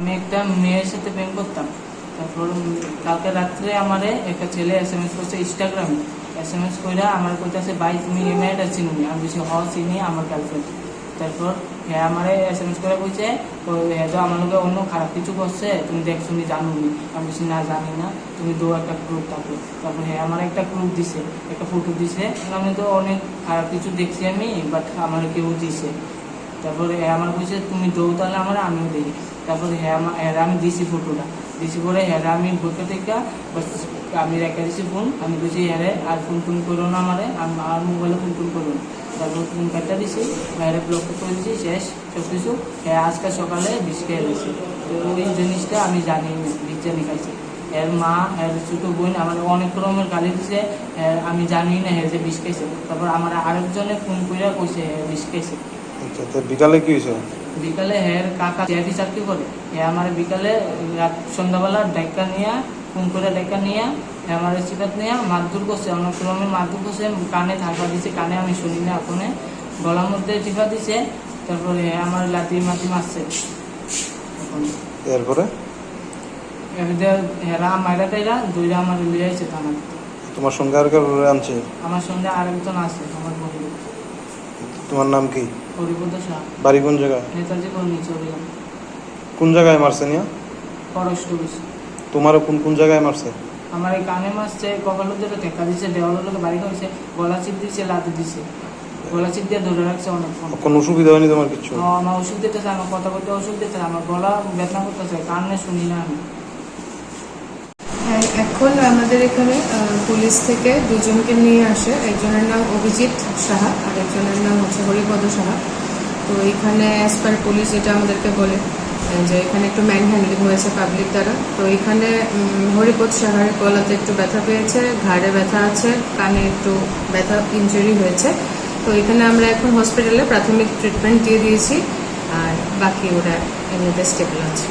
আমি একটা মেয়ের সাথে প্রেম করতাম। তারপর কালকে রাত্রে আমারে একটা ছেলে এস এম এস করছে ইনস্টাগ্রামে এস এম এস করে আমার কইতাছে, ভাই, তুমি এই মেয়েটা চিনি আমি বেশি হ চিনি আমার গার্লফ্রেন্ড তারপর হ্যাঁ আমারে এস এম এস করে ও হ্যাঁ তো আমার লোকে অন্য খারাপ কিছু করছে, তুমি দেখ শুনি জানো নি, আমি বেশি না জানি না, তুমি দো একটা গ্রুপ থাকো তারপর হ্যাঁ আমার একটা গ্রুপ দিছে, একটা ফটো দিছে। আমি তো অনেক খারাপ কিছু দেখছি আমি বাট আমার কেউ দিছে। তারপরে হ্যাঁ আমার বলছে, তুমি দৌ তাহলে আমার, আমিও দেখি তারপরে হ্যাঁ আমার হ্যাঁ আমি দিছি ফটোটা দিছি পরে হ্যাঁ আমি বইকে থেকে আমি রেখে দিছি ফোন আমি বলছি হ্যাঁ আর ফোন ফোন করো না আমারে আমি আমার মোবাইলে ফোন ফোন করো না। তারপর ফোন কাটটা দিছি হ্যাঁ ব্লক করে দিছি, শেষ। সব কিছু হ্যাঁ আজকে সকালে বিষ খেয়ে গেছি তো ওই জিনিসটা আমি জানি না বিষ জানি খাইছি এর মা, এর ছোট বোন আমার অনেক রকমের গালি দিছে। হ্যাঁ আমি জানি না হ্যাঁ যে বিষ খাইছে তারপর আমার আরেকজনে ফোন করে কইছে হ্যাঁ বিষ খাইছে আচ্ছা তো বিকালে কি হয়েছে? বিকালে হের কাকা চেয়ারি চাকরি করে? হে আমার বিকালে রাত সন্ধ্যাবেলা ডাইকা নিয়ে ফোন করে ডাইকা নিয়ে আমার চিকাত নিয়ে মারধর করছে অনেক রকমের মারধর করছে কানে থাকা দিছে কানে আমি শুনি না ওখানে গলার মধ্যে টিপা দিছে তারপরে আমার লাতি মাতি মারছে। এরপরে? হেরা মাইরা টাইরা দুইরা আমার লিয়ে আইছে থানা তোমার সঙ্গে আর কার আনছে? আমার সঙ্গে আরেকজন আছে আমার বন্ধু। তোমার নাম কি? হরিপদ শাহ বাড়ি কোন জায়গায়? নেতাজি কর্মী চলিলাম কোন জায়গায় মারছে নিয়া? পরশ বেশি তোমারও কোন কোন জায়গায় মারছে? আমার এই কানে মাসছে কপালের ধরে টেক্কা দিচ্ছে দেওয়ালের লোকে বাড়ি হয়েছে গলা চিপ দিচ্ছে লাতে দিচ্ছে গলা চিপ দিয়ে ধরে রাখছে অনেকক্ষণ কোনো অসুবিধা হয়নি তোমার কিছু? আমার ওষুধ দিতেছে আমার কথা বলতে ওষুধ দিতেছে আমার গলা বেদনা করতেছে কানে শুনি না আমি। হ্যাঁ, এখন আমাদের এখানে পুলিশ থেকে দুজনকে নিয়ে আসে। একজনের নাম অভিজিৎ সাহা আর একজনের নাম হচ্ছে হরিপদ সাহা। তো এখানে অ্যাজ পার পুলিশ যেটা আমাদেরকে বলে যে এখানে একটু ম্যান হ্যান্ডলিং হয়েছে পাবলিক দ্বারা। তো এখানে হরিপদ সাহার গলাতে একটু ব্যথা পেয়েছে ঘাড়ে ব্যথা আছে কানে একটু ব্যথা ইঞ্জুরি হয়েছে। তো এখানে আমরা এখন হসপিটালে প্রাথমিক ট্রিটমেন্ট দিয়ে দিয়েছি আর বাকি ওরা এমনিতে স্টেবল আছে।